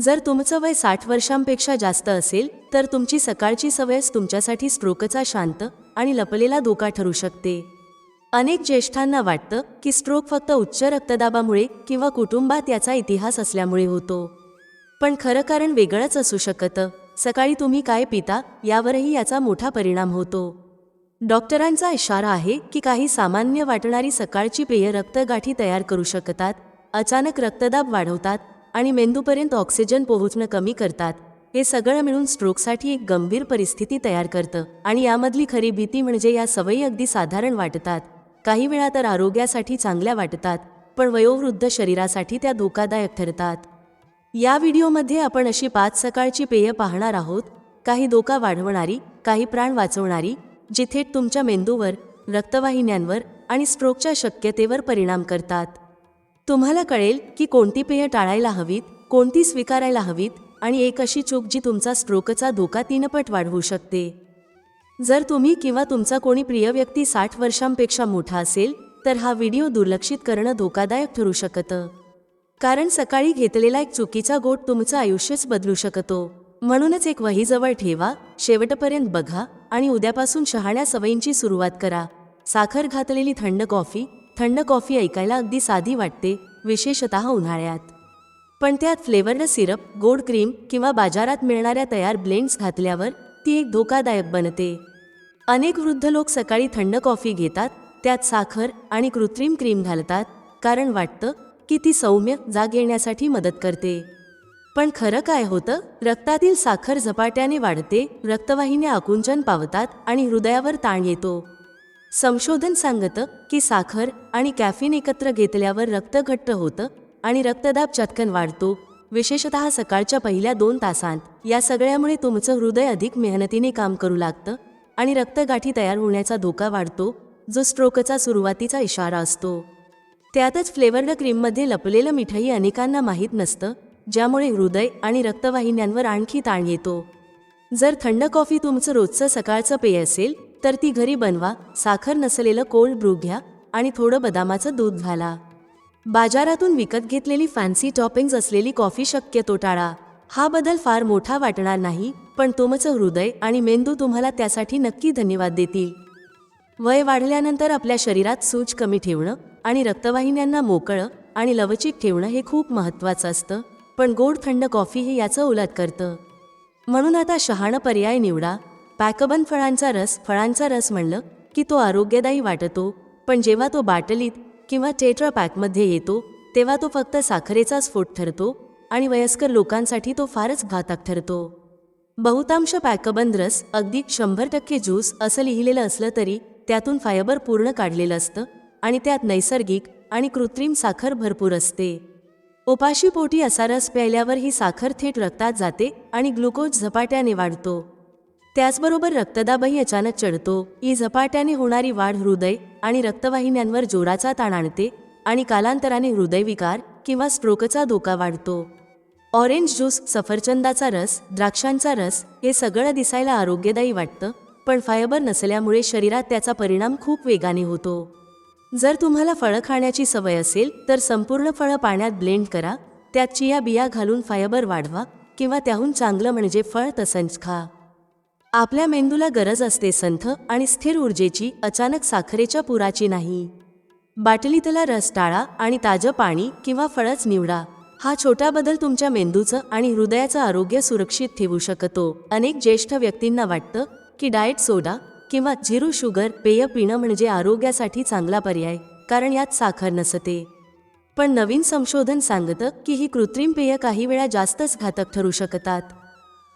जर तुमचं वय साठ वर्षांपेक्षा जास्त असेल तर तुमची सकाळची सवयच तुमच्यासाठी स्ट्रोकचा शांत आणि लपलेला धोका ठरू शकते. अनेक ज्येष्ठांना वाटतं की स्ट्रोक फक्त उच्च रक्तदाबामुळे किंवा कुटुंबात याचा इतिहास असल्यामुळे होतो. पण खरं कारण वेगळंच असू शकतं. सकाळी तुम्ही काय पिता यावरही याचा मोठा परिणाम होतो. डॉक्टरांचा इशारा आहे की काही सामान्य वाटणारी सकाळची पेय रक्तगाठी तयार करू शकतात अचानक रक्तदाब वाढवतात आणि मेंदूपर्यंत ऑक्सिजन पोहोचणं कमी करतात. हे सगळं मिळून स्ट्रोकसाठी एक गंभीर परिस्थिती तयार करतं आणि यामधली खरी भीती म्हणजे या सवयी अगदी साधारण वाटतात. काही वेळा तर आरोग्यासाठी चांगल्या वाटतात पण वयोवृद्ध शरीरासाठी त्या धोकादायक ठरतात. या व्हिडिओमध्ये आपण अशी पाच सकाळची पेय पाहणार आहोत. काही धोका वाढवणारी काही प्राण वाचवणारी जी थेट तुमच्या मेंदूवर रक्तवाहिन्यांवर आणि स्ट्रोकच्या शक्यतेवर परिणाम करतात. तुम्हाला कळेल की कोणती पेय टाळायला हवीत कोणती स्वीकारायला हवीत आणि एक अशी चूक जी तुमचा स्ट्रोकचा धोका तीनपट वाढवू शकते. जर तुम्ही किंवा तुमचा कोणी प्रिय व्यक्ती साठ वर्षांपेक्षा मोठा असेल तर हा व्हिडिओ दुर्लक्षित करणं धोकादायक ठरू शकतं. कारण सकाळी घेतलेला एक चुकीचा गोट तुमचं आयुष्यच बदलू शकतो. म्हणूनच एक वहीजवळ ठेवा शेवटपर्यंत बघा आणि उद्यापासून शहाण्या सवयींची सुरुवात करा. साखर घातलेली थंड कॉफी थंड कॉफी ऐकायला अगदी साधी वाटते विशेषतः उन्हाळ्यात. पण त्यात फ्लेवर्ड सिरप गोड क्रीम किंवा बाजारात मिळणाऱ्या तयार ब्लेंड्स घातल्यावर ती एक धोकादायक बनते. अनेक वृद्ध लोक सकाळी थंड कॉफी घेतात त्यात साखर आणि कृत्रिम क्रीम घालतात कारण वाटतं की ती सौम्य जाग येण्यासाठी मदत करते. पण खरं काय होतं? रक्तातील साखर झपाट्याने वाढते रक्तवाहिन्या आकुंचन पावतात आणि हृदयावर ताण येतो. संशोधन सांगतं की साखर आणि कॅफिन एकत्र घेतल्यावर रक्त घट्ट होतं आणि रक्तदाब चटकन वाढतो. विशेषतः सकाळच्या पहिल्या दोन तासांत. या सगळ्यामुळे तुमचं हृदय अधिक मेहनतीने काम करू लागतं आणि रक्तगाठी तयार होण्याचा धोका वाढतो जो स्ट्रोकचा सुरुवातीचा इशारा असतो. त्यातच फ्लेवर्ड क्रीममध्ये लपलेलं मिठाई अनेकांना माहीत नसतं ज्यामुळे हृदय आणि रक्तवाहिन्यांवर आणखी ताण येतो. जर थंड कॉफी तुमचं रोजचं सकाळचं पेय असेल तर ती घरी बनवा साखर नसलेलं कोल्ड ब्रू घ्या आणि थोडं बदामाचं दूध घाला. बाजारातून विकत घेतलेली फॅन्सी टॉपिंग्ज असलेली कॉफी शक्यतो टाळा. हा बदल फार मोठा वाटणार नाही पण तुमचं हृदय आणि मेंदू तुम्हाला त्यासाठी नक्की धन्यवाद देतील. वय वाढल्यानंतर आपल्या शरीरात सूज कमी ठेवणं आणि रक्तवाहिन्यांना मोकळं आणि लवचिक ठेवणं हे खूप महत्त्वाचं असतं पण गोड थंड कॉफी हे याचं उलट करतं. म्हणून आता शहाणं पर्याय निवडा पॅकबन फळांचा रस फळांचा रस म्हणलं की तो आरोग्यदायी वाटतो. पण जेव्हा तो बाटलीत किंवा टेट्रा पॅकमध्ये येतो तेव्हा तो फक्त साखरेचा स्फोट ठरतो आणि वयस्कर लोकांसाठी तो फारच घातक ठरतो. बहुतांश पॅकबंद रस अगदी शंभर टक्के ज्यूस असं लिहिलेलं असलं तरी त्यातून फायबर पूर्ण काढलेलं असतं आणि त्यात नैसर्गिक आणि कृत्रिम साखर भरपूर असते. उपाशीपोटी असा रस प्यायल्यावर ही साखर थेट रक्तात जाते आणि ग्लुकोज झपाट्याने वाढतो. त्याचबरोबर रक्तदाबही अचानक चढतो. ही झपाट्याने होणारी वाढ हृदय आणि रक्तवाहिन्यांवर जोराचा ताण आणते आणि कालांतराने हृदयविकार किंवा स्ट्रोकचा धोका वाढतो. ऑरेंज ज्यूस सफरचंदाचा रस द्राक्षांचा रस हे सगळं दिसायला आरोग्यदायी वाटतं पण फायबर नसल्यामुळे शरीरात त्याचा परिणाम खूप वेगाने होतो. जर तुम्हाला फळं खाण्याची सवय असेल तर संपूर्ण फळं पाण्यात ब्लेंड करा त्यात चिया बिया घालून फायबर वाढवा किंवा त्याहून चांगलं म्हणजे फळ तसंच खा. आपल्या मेंदूला गरज असते संथ आणि स्थिर ऊर्जेची अचानक साखरेच्या पुराची नाही. बाटलीतला रस टाळा आणि ताजं पाणी किंवा फळच निवडा. हा छोटा बदल तुमच्या मेंदूचं आणि हृदयाचं आरोग्य सुरक्षित ठेवू शकतो. अनेक ज्येष्ठ व्यक्तींना वाटतं की डाएट सोडा किंवा झिरो शुगर पेय पिणं म्हणजे आरोग्यासाठी चांगला पर्याय कारण यात साखर नसते. पण नवीन संशोधन सांगतं की ही कृत्रिम पेय काही वेळा जास्तच घातक ठरू शकतात.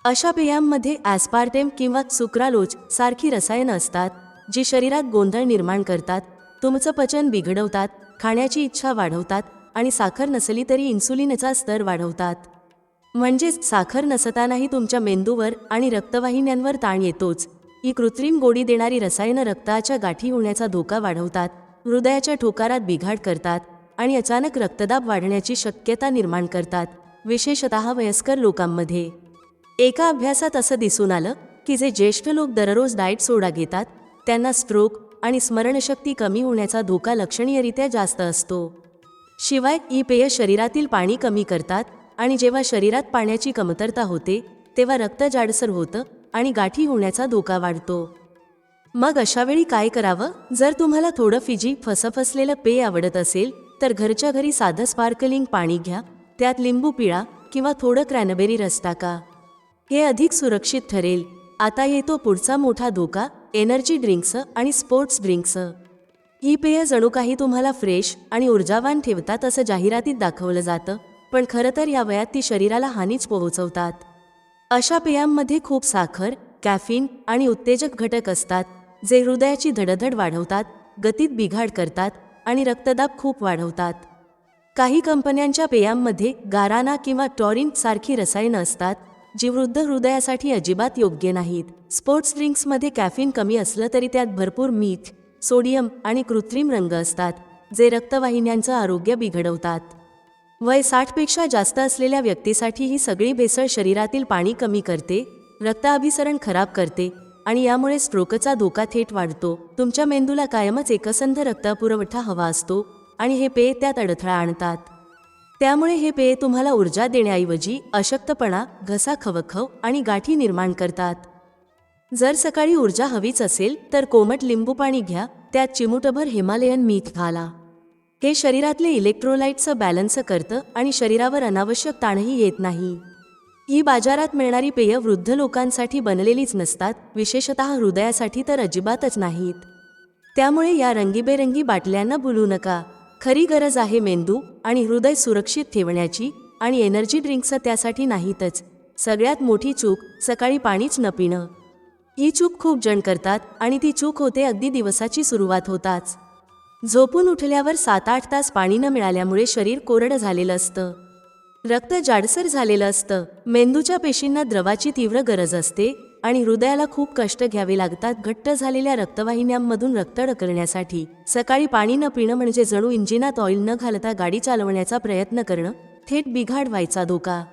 अशा पेयांमध्ये ॲस्पार्टेम किंवा सुक्रालोज सारखी रसायनं असतात जी शरीरात गोंधळ निर्माण करतात तुमचं पचन बिघडवतात खाण्याची इच्छा वाढवतात आणि साखर नसली तरी इन्सुलिनचा स्तर वाढवतात. म्हणजेच साखर नसतानाही तुमच्या मेंदूवर आणि रक्तवाहिन्यांवर ताण येतोच. ही कृत्रिम गोडी देणारी रसायनं रक्ताच्या गाठी होण्याचा धोका वाढवतात हृदयाच्या ठोकारात बिघाड करतात आणि अचानक रक्तदाब वाढण्याची शक्यता निर्माण करतात विशेषतः वयस्कर लोकांमध्ये. एका अभ्यासात असं दिसून आलं की जे ज्येष्ठ लोक दररोज डाएट सोडा घेतात त्यांना स्ट्रोक आणि स्मरणशक्ती कमी होण्याचा धोका लक्षणीयरित्या जास्त असतो. शिवाय ही पेय शरीरातील पाणी कमी करतात आणि जेव्हा शरीरात पाण्याची कमतरता होते तेव्हा रक्त जाडसर होतं आणि गाठी होण्याचा धोका वाढतो. मग अशावेळी काय करावं? जर तुम्हाला थोडं फिजी फसफसलेलं पेय आवडत असेल तर घरच्या घरी साधं स्पार्कलिंग पाणी घ्या त्यात लिंबू पिळा किंवा थोडं क्रॅनबेरी रस टाका. हे अधिक सुरक्षित ठरेल. आता येतो पुढचा मोठा धोका एनर्जी ड्रिंक्सं आणि स्पोर्ट्स ड्रिंक्सं. ही पेय जणू काही तुम्हाला फ्रेश आणि ऊर्जावान ठेवतात असं जाहिरातीत दाखवलं जातं पण खरं तर या वयात ती शरीराला हानीच पोहोचवतात. अशा पेयांमध्ये खूप साखर कॅफिन आणि उत्तेजक घटक असतात जे हृदयाची धडधड वाढवतात गतीत बिघाड करतात आणि रक्तदाब खूप वाढवतात. काही कंपन्यांच्या पेयांमध्ये गाराना किंवा टॉरिन सारखी रसायनं असतात जी वृद्ध हृदयासाठी अजिबात योग्य नाहीत. स्पोर्ट्स ड्रिंक्समध्ये कॅफिन कमी असलं तरी त्यात भरपूर मीठ सोडियम आणि कृत्रिम रंग असतात जे रक्तवाहिन्यांचं आरोग्य बिघडवतात. वय साठपेक्षा जास्त असलेल्या व्यक्तीसाठी ही सगळी भेसळ शरीरातील पाणी कमी करते रक्ताभिसरण खराब करते आणि यामुळे स्ट्रोकचा धोका थेट वाढतो. तुमच्या मेंदूला कायमच एकसंध रक्तपुरवठा हवा असतो आणि हे पेय त्यात अडथळा आणतात. त्यामुळे हे पेय तुम्हाला ऊर्जा देण्याऐवजी अशक्तपणा घसा खवखव आणि गाठी निर्माण करतात. जर सकाळी ऊर्जा हवीच असेल तर कोमट लिंबू पाणी घ्या त्यात चिमुटभर हिमालयन मीठ घाला. हे शरीरातले इलेक्ट्रोलाइटचं बॅलन्स करतं आणि शरीरावर अनावश्यक ताणही येत नाही. ही बाजारात मिळणारी पेय वृद्ध लोकांसाठी बनलेलीच नसतात विशेषतः हृदयासाठी तर अजिबातच नाहीत. त्यामुळे या रंगीबेरंगी बाटल्यांना भुलू नका. खरी गरज आहे मेंदू आणि हृदय सुरक्षित ठेवण्याची आणि एनर्जी ड्रिंक्स त्यासाठी नाहीतच. सगळ्यात मोठी चूक सकाळी पाणीच न पिणं. ही चूक खूप जण करतात आणि ती चूक होते अगदी दिवसाची सुरुवात होताच. झोपून उठल्यावर सात आठ तास पाणी न मिळाल्यामुळे शरीर कोरडं झालेलं असतं. रक्त जाडसर झालेलं असतं. मेंदूच्या पेशींना द्रवाची तीव्र गरज असते. आणि हृदयाला खूप कष्ट घ्यावे लागतात घट्ट झालेल्या रक्तवाहिन्यांमधून रक्त ढकलण्यासाठी. सकाळी पाणी न पिणं म्हणजे जणू इंजिनात ऑइल न घालता गाडी चालवण्याचा प्रयत्न करणं थेट बिघाड व्हायचा धोका.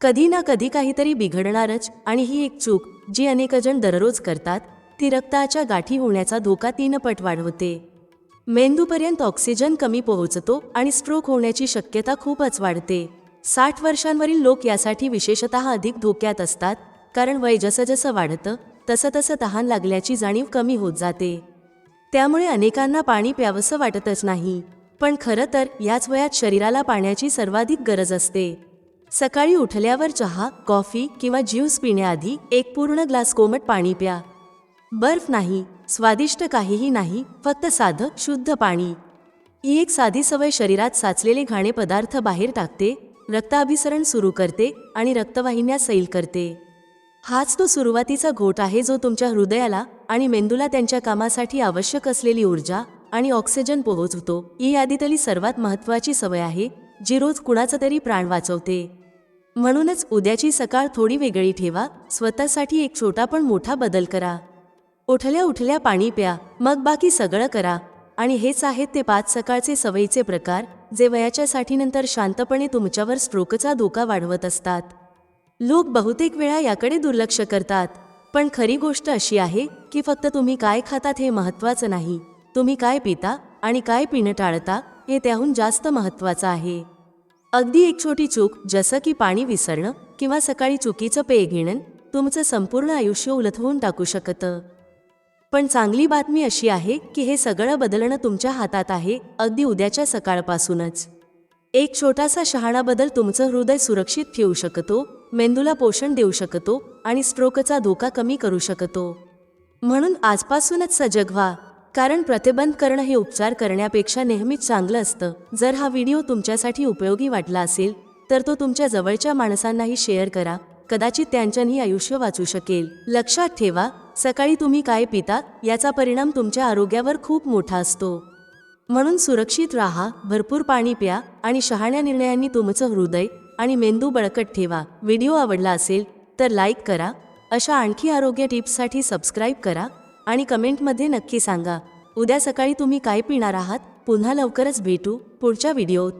कधी ना कधी काहीतरी बिघडणारच आणि ही एक चूक जी अनेकजण दररोज करतात ती रक्ताच्या गाठी होण्याचा धोका तीन पट वाढवते. मेंदूपर्यंत ऑक्सिजन कमी पोहोचतो आणि स्ट्रोक होण्याची शक्यता खूपच वाढते. साठ वर्षांवरील लोक यासाठी विशेषतः अधिक धोक्यात असतात कारण वय जसं जसं वाढतं तसं तसं तहान लागल्याची जाणीव कमी होत जाते. त्यामुळे अनेकांना पाणी प्यावंसं वाटतच नाही. पण खरं तर याच वयात शरीराला पाण्याची सर्वाधिक गरज असते. सकाळी उठल्यावर चहा कॉफी किंवा ज्यूस पिण्याआधी एक पूर्ण ग्लास कोमट पाणी प्या. बर्फ नाही स्वादिष्ट काहीही नाही फक्त साधं शुद्ध पाणी. ही एक साधी सवय शरीरात साचलेले घाणे पदार्थ बाहेर टाकते रक्ताभिसरण सुरू करते आणि रक्तवाहिन्या सैल करते. हाच तो सुरुवातीचा घोट आहे जो तुमच्या हृदयाला आणि मेंदूला त्यांच्या कामासाठी आवश्यक असलेली ऊर्जा आणि ऑक्सिजन पोहोचवतो. ही यादीतली सर्वात महत्त्वाची सवय आहे जी रोज कुणाचा तरी प्राण वाचवते. म्हणूनच उद्याची सकाळ थोडी वेगळी ठेवा स्वतःसाठी एक छोटा पण मोठा बदल करा. उठल्या उठल्या पाणी प्या मग बाकी सगळं करा. आणि हेच आहेत ते पाच सकाळचे सवयीचे प्रकार जे वयाच्या साठीनंतर शांतपणे तुमच्यावर स्ट्रोकचा धोका वाढवत असतात. लोक बहुतेक वेळा याकडे दुर्लक्ष करतात. पण खरी गोष्ट अशी आहे की फक्त तुम्ही काय खातात हे महत्त्वाचं नाही. तुम्ही काय पिता आणि काय पिणं टाळता हे त्याहून जास्त महत्त्वाचं आहे. अगदी एक छोटी चूक जसं की पाणी विसरणं किंवा सकाळी चुकीचं पेय घेणं तुमचं संपूर्ण आयुष्य उलथवून टाकू शकतं. पण चांगली बातमी अशी आहे की हे सगळं बदलणं तुमच्या हातात आहे अगदी उद्याच्या सकाळपासूनच. एक छोटासा शहाणा बदल तुमचं हृदय सुरक्षित ठेवू शकतो मेंदूला पोषण देऊ शकतो आणि स्ट्रोकचा धोका कमी करू शकतो. म्हणून आजपासूनच सजग व्हा कारण प्रतिबंध करणं हे उपचार करण्यापेक्षा नेहमीच चांगलं असतं. जर हा व्हिडिओ तुमच्यासाठी उपयोगी वाटला असेल तर तो तुमच्या जवळच्या माणसांनाही शेअर करा. कदाचित त्यांच्यानी आयुष्य वाचू शकेल. लक्षात ठेवा सकाळी तुम्ही काय पिता याचा परिणाम तुमच्या आरोग्यावर खूप मोठा असतो. म्हणून सुरक्षित राहा भरपूर पाणी प्या आणि शहाण्या निर्णयांनी तुमचं हृदय आणि मेंदू बळकट ठेवा. व्हिडिओ आवडला असेल तर लाईक करा. अशा आणखी आरोग्य टिप्ससाठी सबस्क्राईब करा आणि कमेंटमध्ये नक्की सांगा. उद्या सकाळी तुम्ही काय पिणार आहात? पुन्हा लवकरच भेटू पुढच्या व्हिडिओत.